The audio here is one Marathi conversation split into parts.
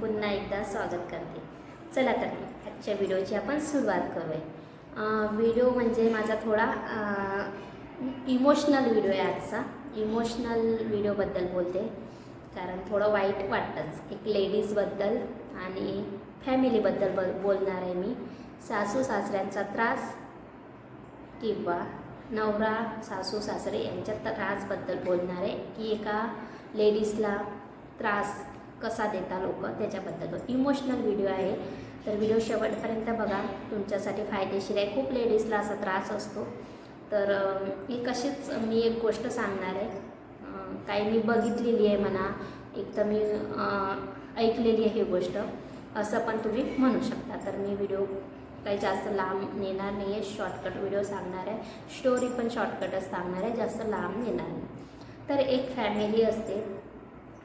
पुन्हा एकदा स्वागत करते. चला तर आजच्या व्हिडिओची आपण सुरुवात करूया. व्हिडिओ म्हणजे माझा थोडा इमोशनल व्हिडिओ आहे आजचा. इमोशनल व्हिडिओबद्दल बोलते. कारण थोडं वाईट वाटतंच. एक लेडीजबद्दल आणि फॅमिलीबद्दल ब बोलणार आहे मी. सासू सासऱ्यांचा त्रास किंवा नवरा सासू सासरे यांच्या त्रासबद्दल बोलणार आहे. की एका लेडीजला त्रास कसा देता लोक त्याच्याबद्दल. इमोशनल व्हिडिओ आहे. तर व्हिडिओ शेवटपर्यंत बघा. तुमच्यासाठी फायदेशीर आहे. खूप लेडीजला असा त्रास असतो. तर अं, एक अशीच मी एक गोष्ट सांगणार आहे. काही मी बघितलेली आहे म्हणा. एक तर मी ऐकलेली आहे ही गोष्ट. असं पण तुम्ही म्हणू शकता. तर मी व्हिडिओ काही जास्त लांब नेणार नाही आहे शॉर्टकट व्हिडिओ सांगणार आहे. स्टोरी पण शॉर्टकटच सांगणार आहे. जास्त लांब नेणार नाही. तर एक फॅमिली असते.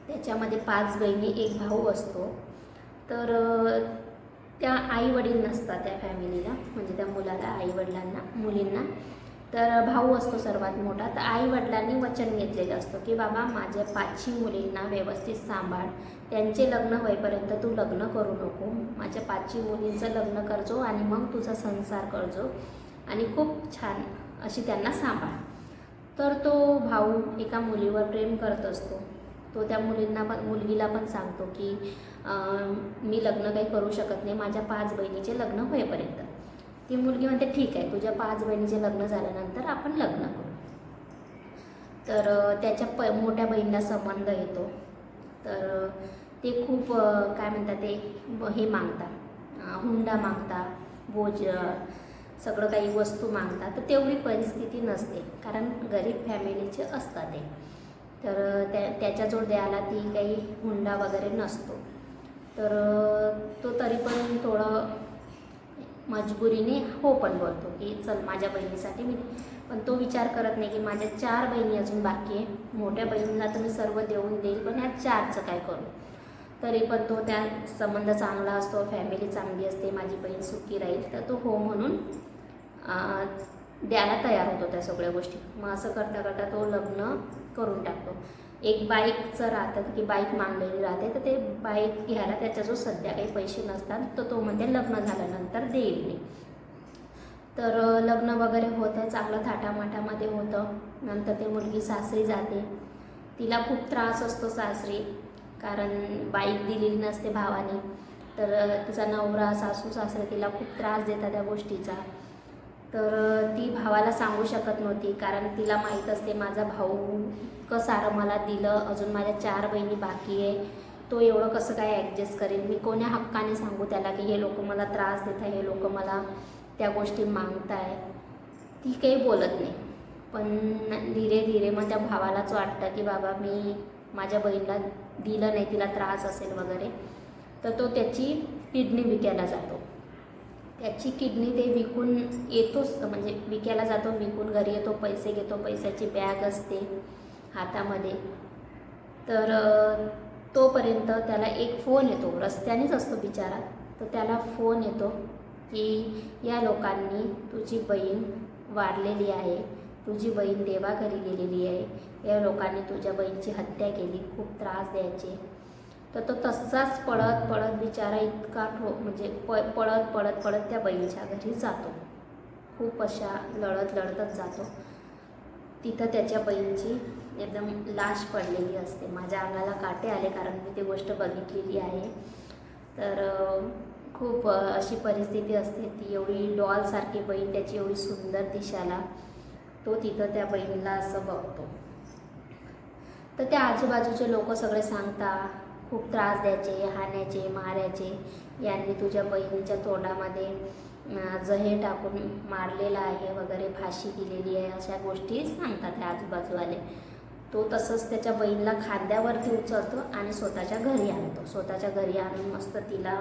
त्याच्यामध्ये पाच बहिणी एक भाऊ असतो. तर त्या आई वडील नसतात त्या फॅमिलीला म्हणजे त्या मुलाला आई वडिलांना मुलींना. तर भाऊ असतो सर्वात मोठा. तर आई वडिलांनी वचन घेतलेलं असतं की बाबा माझ्या पाचही मुलींना व्यवस्थित सांभाळ. त्यांचे लग्न होईपर्यंत तू लग्न करू नको. माझ्या पाचही मुलींचं लग्न करजो आणि मग तुझा संसार करजो. आणि खूप छान अशी त्यांना सांभाळ. तर तो भाऊ एका मुलीवर प्रेम करत असतो. तो त्या मुलींना पण मुलगीला पण सांगतो की मी लग्न काही करू शकत नाही माझ्या पाच बहिणीचे लग्न होईपर्यंत. ती मुलगी म्हणते ठीक आहे तुझ्या पाच बहिणीचे लग्न झाल्यानंतर आपण लग्न करू. तर त्याच्या प मोठ्या बहिणीला संबंध येतो. तर ते खूप काय म्हणतात ते हे मागतात. हुंडा मागता भोज सगळं काही वस्तू मागतात. तर तेवढी परिस्थिती नसते कारण गरीब फॅमिलीचे असतात ते. तर त्या त्या त्याच्याजवळ द्यायला ती काही हुंडा वगैरे नसतो. तर तो तरी पण थोडं मजबुरीने हो पण बोलतो की चल माझ्या बहिणीसाठी मी पण तो विचार करत नाही की माझ्या चार बहिणी अजून बाकी आहे मोठ्या बहिणीला तर मी सर्व देऊन देईल पण ह्या चारचं काय करू? तरी पण तो त्या संबंध चांगला असतो फॅमिली चांगली असते माझी बहीण सुखी राहील तर तो हो म्हणून द्यायला तयार होतो त्या सगळ्या गोष्टी. मग असं करता करता तो लग्न करून टाकतो. एक बाईकचं राहतं की बाईक मागलेली राहते तर ते बाईक घ्यायला त्याच्याजवळ सध्या काही पैसे नसतात तर तो म्हणजे लग्न झाल्यानंतर देईल मी. तर लग्न वगैरे होतं चांगलं थाटामाटामध्ये होतं. नंतर ते मुलगी सासरी जाते. तिला खूप त्रास असतो सासरी कारण बाईक दिलेली नसते भावाने. तर तिचा नवरा सासू सासरे तिला खूप त्रास देतात त्या गोष्टीचा. तर ती भावाला सांगू शकत नव्हती. कारण तिला माहीत असते माझा भाऊ इतकं सारं मला दिलं. अजून माझ्या चार बहिणी बाकी आहे. तो एवढं कसं काय ॲडजस्ट करेल? मी कोण्या हक्काने सांगू त्याला की हे लोक मला त्रास देत आहे हे लोक मला त्या गोष्टी मागताय? ती काही बोलत नाही. पण धीरे धीरे मग त्या भावालाच वाटतं की बाबा मी माझ्या बहिणीला दिलं नाही तिला त्रास असेल वगैरे. तर तो त्याची किडनी विकायला जातो. त्याची किडनी ते विकून येतोच म्हणजे विकायला जातो विकून घरी येतो पैसे घेतो पैशाची बॅग असते हातामध्ये. तर तोपर्यंत त्याला एक फोन येतो रस्त्यानेच असतो बिचारा. तर त्याला फोन येतो की या लोकांनी तुझी बहीण वारलेली आहे तुझी बहीण देवाघरी गेलेली आहे. या लोकांनी तुझ्या बहीणची हत्या केली खूप त्रास द्यायचे. तर तो तसाच पळत पळत बिचारा इतका ठो म्हणजे प पळत पळत पळत त्या बहिणीच्या घरी जातो. खूप अशा लढत लढतच जातो. तिथं त्याच्या बहीणची एकदम लाश पडलेली असते. माझ्या अंगाला काटे आले कारण मी ती गोष्ट बघितलेली आहे. तर खूप अशी परिस्थिती असते. ती एवढी डॉलसारखी बहीण त्याची एवढी सुंदर दिशाला तो तिथं त्या बहिणीला असं बघतो. तर त्या आजूबाजूचे लोक सगळे सांगता खूप त्रास द्यायचे हाणायचे मारायचे. यांनी तुझ्या बहिणीच्या तोंडामध्ये जहे टाकून मारलेला आहे वगैरे फाशी दिलेली आहे अशा गोष्टी सांगतात त्या आजूबाजूवाले. तो तसंच त्याच्या बहिणीला खांद्यावरती उचलतो आणि स्वतःच्या घरी आणतो. स्वतःच्या घरी आणून मस्त तिला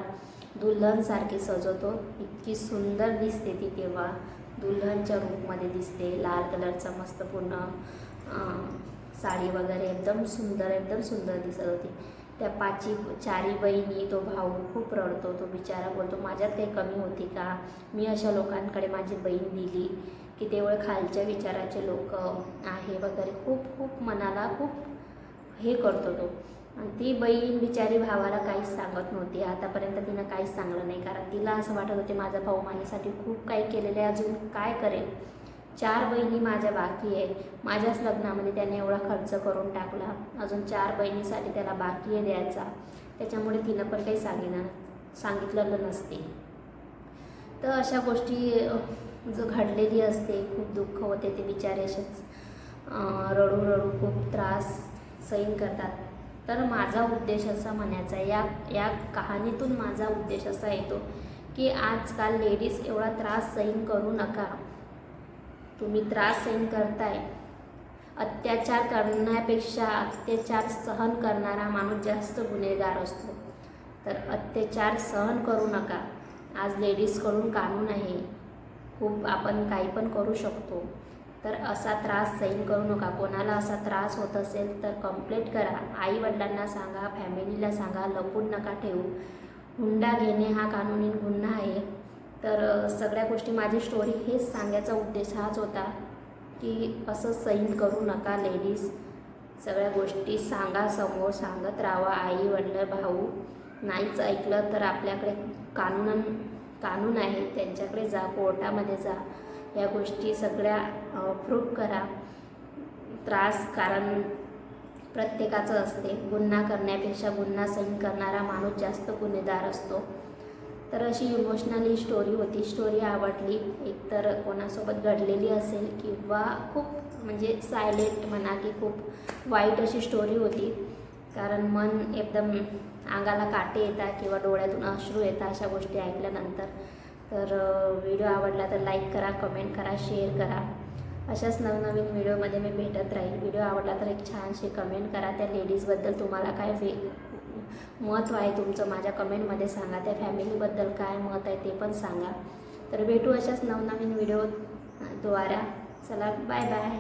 दुल्हनसारखी सजवतो. इतकी सुंदर दिसते ती तेव्हा. दुल्हनच्या रूपमध्ये दिसते. लाल कलरचं मस्त पूर्ण साडी वगैरे एकदम सुंदर एकदम सुंदर दिसत होती. त्या पाची चारी बहिणी तो भाऊ खूप रडतो तो बिचारा बोलतो माझ्यात काही कमी होती का? मी अशा लोकांकडे माझी बहीण दिली की तेवढे खालच्या विचाराचे लोक आहे वगैरे. खूप खूप मनाला खूप हे करतो तो. आणि ती बहीण बिचारी भावाला काहीच सांगत नव्हती. आतापर्यंत तिनं काहीच सांगलं नाही. कारण तिला असं वाटत होते माझा भाऊ माझ्यासाठी खूप काही केलेलं आहे अजून काय करेल? चार बहिणी माझ्या बाकी आहे माझ्याच लग्नामध्ये त्याने एवढा खर्च करून टाकला. अजून चार बहिणीसाठी त्याला बाकी आहे द्यायचा. त्याच्यामुळे तिनं पण काही सांगितलं सांगितलेलं नसते. तर अशा गोष्टी जो घडलेली असते खूप दुःख होते ते बिचारे असेच रडू रडू खूप त्रास सहन करतात. तर माझा उद्देश असा म्हणायचा आहे या या कहाणीतून माझा उद्देश असा येतो की आजकाल लेडीज एवढा त्रास सहन करू नका. तुम्ही त्रास सहन करताय. अत्याचार करण्यापेक्षा अत्याचार सहन करणारा माणूस जास्त गुन्हेगार असतो. तर अत्याचार सहन करू नका. आज लेडीजकडून कानून आहे. खूप आपण काही पण करू शकतो. तर असा त्रास सहन करू नका. कोणाला असा त्रास होत असेल तर कंप्लेंट करा. आई वडिलांना सांगा फॅमिलीला सांगा लपून नका ठेवू. हुंडा घेणे हा कानूनी गुन्हा आहे. तर सगळ्या गोष्टी माझी स्टोरी हेच सांगायचा उद्देश हाच होता की असं सहन करू नका लेडीज सगळ्या गोष्टी सांगा समोर सांगत राहा. आई वडील भाऊ नाहीच ऐकलं तर आपल्याकडे कानून कानून आहे. त्यांच्याकडे जा कोर्टामध्ये जा. या गोष्टी सगळ्या प्रूफ करा. त्रास कारण प्रत्येकाचं असते. गुन्हा करण्यापेक्षा गुन्हा सहन करणारा माणूस जास्त गुन्हेगार असतो. तर अशी इमोशनली स्टोरी होती. स्टोरी आवडली. एकतर कोणासोबत घडलेली असेल किंवा खूप म्हणजे सायलेंट म्हणा की खूप वाईट अशी स्टोरी होती. कारण मन एकदम अंगाला काटे येतात किंवा डोळ्यातून अश्रू येतात अशा गोष्टी ऐकल्यानंतर. तर व्हिडिओ आवडला तर लाईक करा कमेंट करा शेअर करा. अशाच नवनवीन व्हिडिओमध्ये मी भेटत राहील. व्हिडिओ आवडला तर एक छानशी कमेंट करा. त्या लेडीजबद्दल तुम्हाला काय वे महत्त्व आहे तुमचं. माझ्या कमेंटमध्ये सांगा. त्या फॅमिलीबद्दल काय मत आहे ते पण सांगा. तर भेटू अशाच नवनवीन व्हिडिओ द्वारा चला बाय बाय.